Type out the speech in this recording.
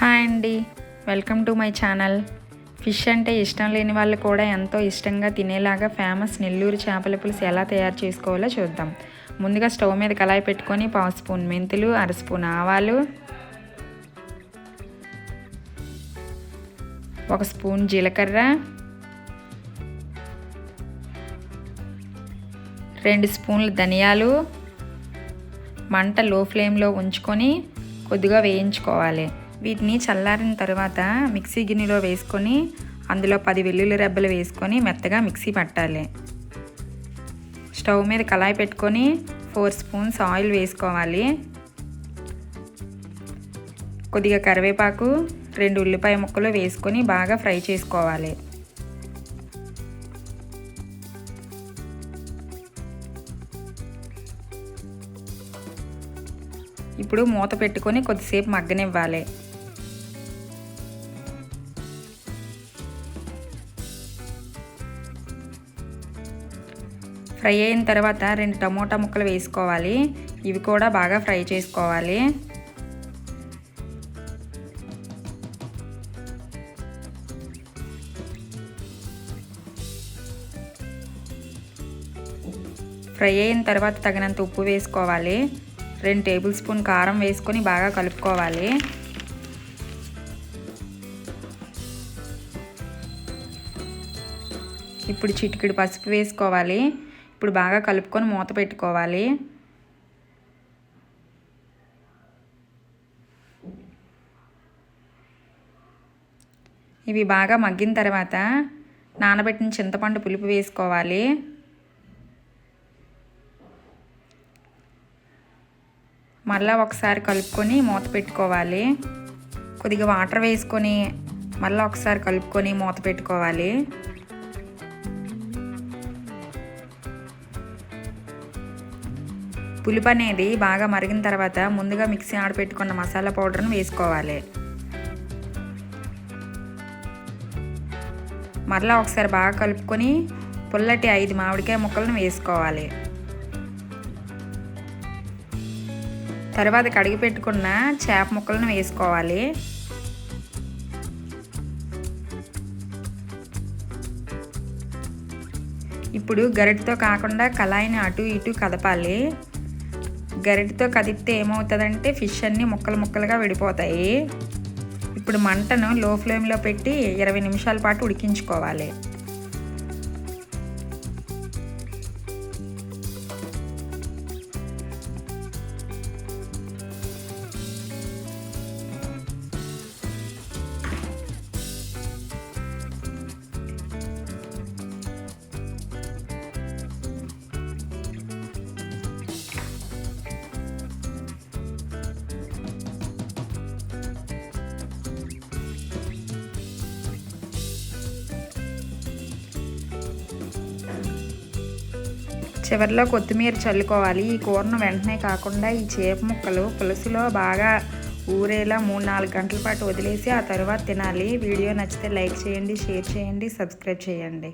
Hi అండి. Welcome to my channel. Fish అంటే ఇష్టం లేని వాళ్ళు కూడా ఎంతో ఇష్టంగా తినేలాగా ఫేమస్ నెల్లూరు చేపల పులుసు ఎలా తయారు చేసుకోవాలో చూద్దాం. ముందుగా స్టవ్ మీద కళాయి పెట్టుకొని పావు స్పూన్ మెంతులు అర స్పూన్ ఆవాలు ఒక స్పూన్ జీలకర్ర రెండు స్పూన్లు ధనియాలు మంట లో ఫ్లేమ్లో ఉంచుకొని కొద్దిగా వేయించుకోవాలి. వీటిని చల్లారిన తర్వాత మిక్సీ గిన్నెలో వేసుకొని అందులో పది వెల్లుల్లి రెబ్బలు వేసుకొని మెత్తగా మిక్సీ పట్టాలి. స్టవ్ మీద కళాయి పెట్టుకొని ఫోర్ స్పూన్స్ ఆయిల్ వేసుకోవాలి. కొద్దిగా కరివేపాకు రెండు ఉల్లిపాయ ముక్కలు వేసుకొని బాగా ఫ్రై చేసుకోవాలి. ఇప్పుడు మూత పెట్టుకొని కొద్దిసేపు మగ్గనివ్వాలి. ఫ్రై అయిన తర్వాత రెండు టమోటా ముక్కలు వేసుకోవాలి. ఇవి కూడా బాగా ఫ్రై చేసుకోవాలి. ఫ్రై అయిన తర్వాత తగినంత ఉప్పు వేసుకోవాలి. రెండు టేబుల్ స్పూన్ కారం వేసుకొని బాగా కలుపుకోవాలి. ఇప్పుడు చిటికిడి పసుపు వేసుకోవాలి. ఇప్పుడు బాగా కలుపుకొని మూత పెట్టుకోవాలి. ఇవి బాగా మగ్గిన తర్వాత నానబెట్టిన చింతపండు పులుపు వేసుకోవాలి. మళ్ళీ ఒకసారి కలుపుకొని మూత పెట్టుకోవాలి. కొద్దిగా వాటర్ వేసుకొని మళ్ళీ ఒకసారి కలుపుకొని మూత పెట్టుకోవాలి. పులుపు అనేది బాగా మరిగిన తర్వాత ముందుగా మిక్సీ ఆడపెట్టుకున్న మసాలా పౌడర్ను వేసుకోవాలి. మరలా ఒకసారి బాగా కలుపుకొని పుల్లటి ఐదు మామిడికాయ ముక్కలను వేసుకోవాలి. తర్వాత కడిగి పెట్టుకున్న చేప ముక్కలను వేసుకోవాలి. ఇప్పుడు గరిటతో కాకుండా కళాయిని అటు ఇటు కదపాలి. గరిటతో కదిపితే ఏమవుతుందంటే ఫిష్ అన్నీ ముక్కలు ముక్కలుగా విడిపోతాయి. ఇప్పుడు మంటను లో ఫ్లేమ్లో పెట్టి ఇరవై నిమిషాల పాటు ఉడికించుకోవాలి. చివరిలో కొత్తిమీర చల్లుకోవాలి. ఈ కూరను వెంటనే కాకుండా ఈ చేప ముక్కలు పులుసులో బాగా ఊరేలా మూడు నాలుగు గంటల పాటు వదిలేసి ఆ తర్వాత తినాలి. వీడియో నచ్చితే లైక్ చేయండి షేర్ చేయండి సబ్స్క్రైబ్ చేయండి.